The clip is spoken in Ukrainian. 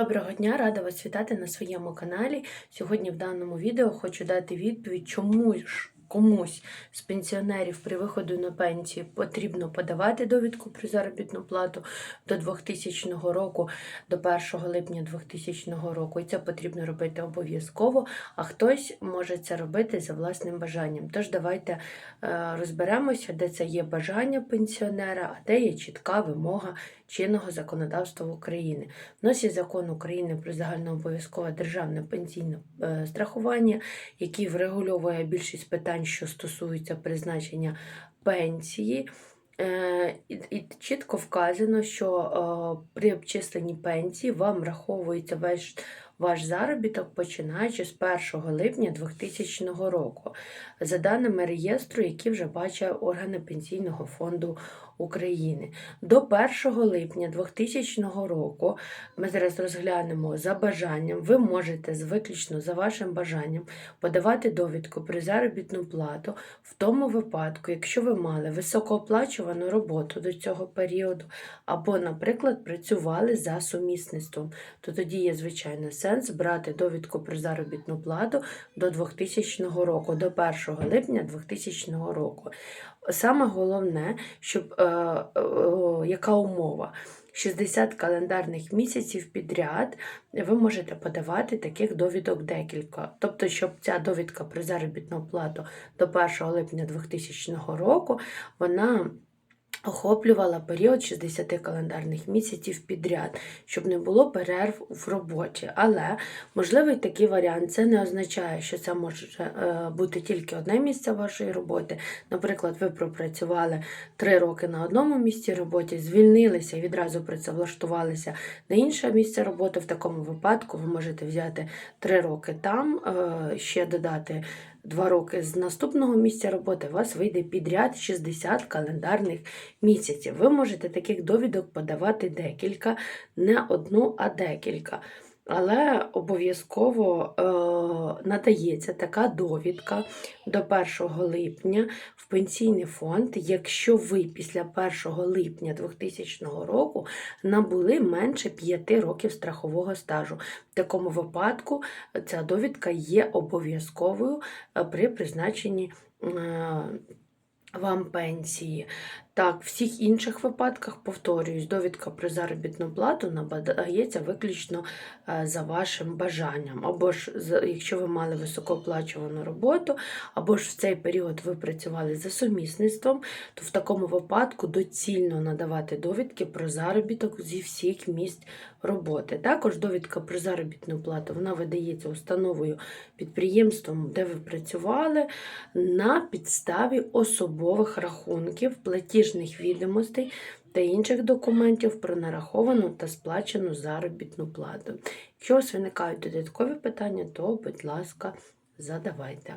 Доброго дня, рада вас вітати на своєму каналі. Сьогодні в даному відео хочу дати відповідь, чому ж комусь з пенсіонерів при виходу на пенсію потрібно подавати довідку про заробітну плату до 2000 року, до 1 липня 2000 року. І це потрібно робити обов'язково, а хтось може це робити за власним бажанням. Тож давайте е, розберемося, де це є бажання пенсіонера, а де є чітка вимога чинного законодавства України. В нас є закон України про загальнообов'язкове державне пенсійне е, страхування, який врегульовує більшість питань, що стосуються призначення пенсії. Е, І, і чітко вказано, що е, при обчисленні пенсії вам враховується весь ваш заробіток починаючи з 1 липня 2000 року, за даними реєстру, які вже бачать органи Пенсійного фонду України. До 1 липня 2000 року ми зараз розглянемо за бажанням. Ви можете виключно за вашим бажанням подавати довідку про заробітну плату в тому випадку, якщо ви мали високооплачувану роботу до цього періоду, або, наприклад, працювали за сумісництвом, то тоді є звичайно сенс брати довідку про заробітну плату до 2000 року, до 1 липня 2000 року. Саме головне, щоб е, е, яка умова? 60 календарних місяців підряд ви можете подавати таких довідок декілька. Тобто, щоб ця довідка про заробітну плату до 1 липня 2000 року вона охоплювала період 60 календарних місяців підряд, щоб не було перерв в роботі. Але можливий такий варіант. Це не означає, що це може е, бути тільки одне місце вашої роботи. Наприклад, ви пропрацювали 3 роки на одному місці роботи, звільнилися і відразу працевлаштувалися на інше місце роботи. В такому випадку ви можете взяти 3 роки там, е, ще додати. Два роки з наступного місця роботи у вас вийде підряд 60 календарних місяців. Ви можете таких довідок подавати декілька, не одну, а декілька. Але обов'язково е, надається така довідка до 1 липня в пенсійний фонд, якщо ви після 1 липня 2000 року набули менше 5 років страхового стажу. В такому випадку ця довідка є обов'язковою е, при призначенні. е, Вам пенсії. Так, в всіх інших випадках, повторююсь, довідка про заробітну плату надається виключно е, за вашим бажанням. Або ж, якщо ви мали високооплачувану роботу, або ж в цей період ви працювали за сумісництвом, то в такому випадку доцільно надавати довідки про заробіток зі всіх місць роботи. Також довідка про заробітну плату вона видається установою підприємством, де ви працювали, на підставі особових рахунків, платіжних відомостей та інших документів про нараховану та сплачену заробітну плату. Якщо у вас виникають додаткові питання, то, будь ласка, задавайте.